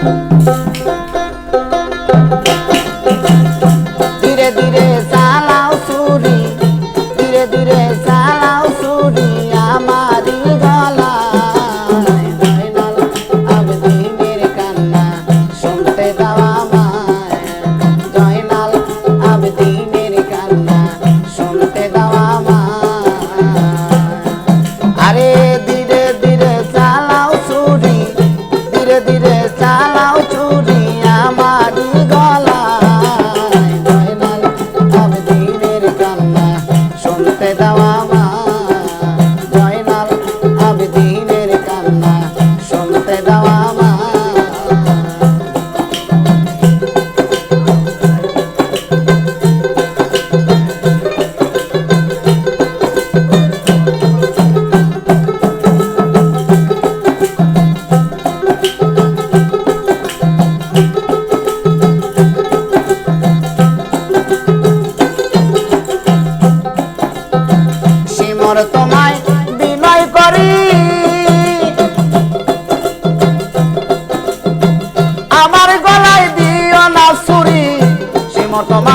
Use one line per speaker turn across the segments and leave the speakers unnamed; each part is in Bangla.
Thank you. দেওয়া মোর তোমায় বিনয় করি। আমার গলায় দিও না সুরি সে মোর তোমায়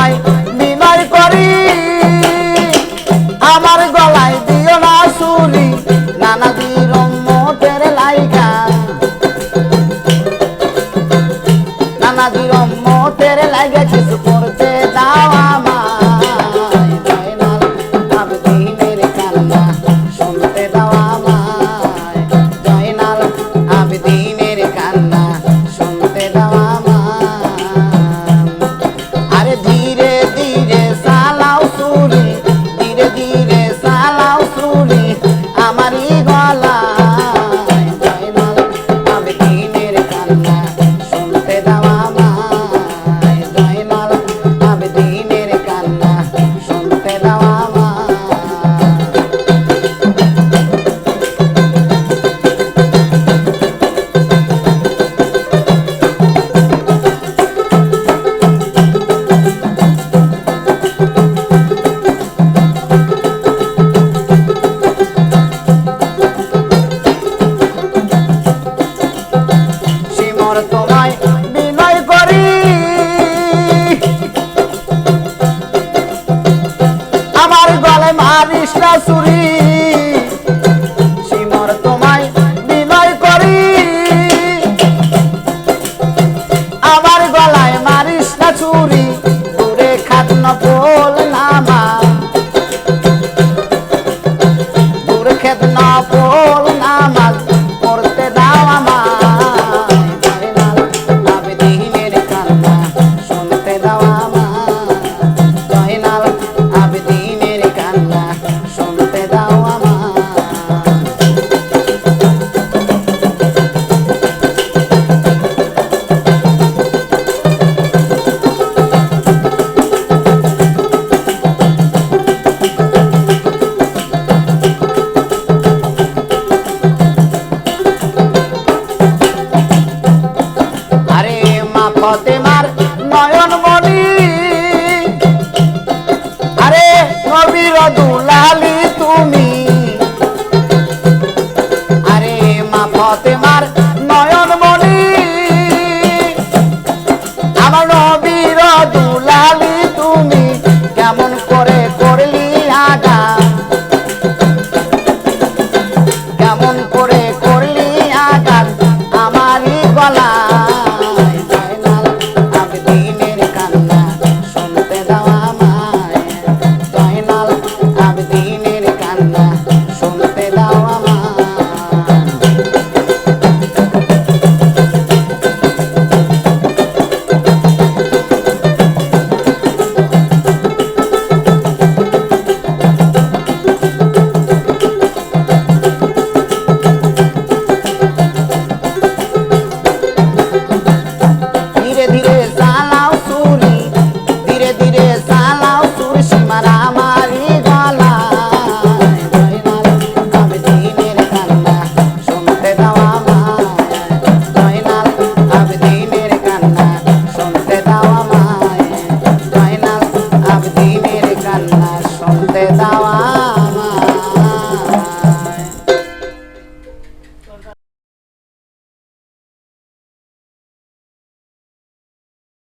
রাসুরি দুলালি তুমি। আরে মা ফতেমার নয়ন মনি আমার নবীর দুলালি তুমি, কেমন করে করলি আগা। কেমন করে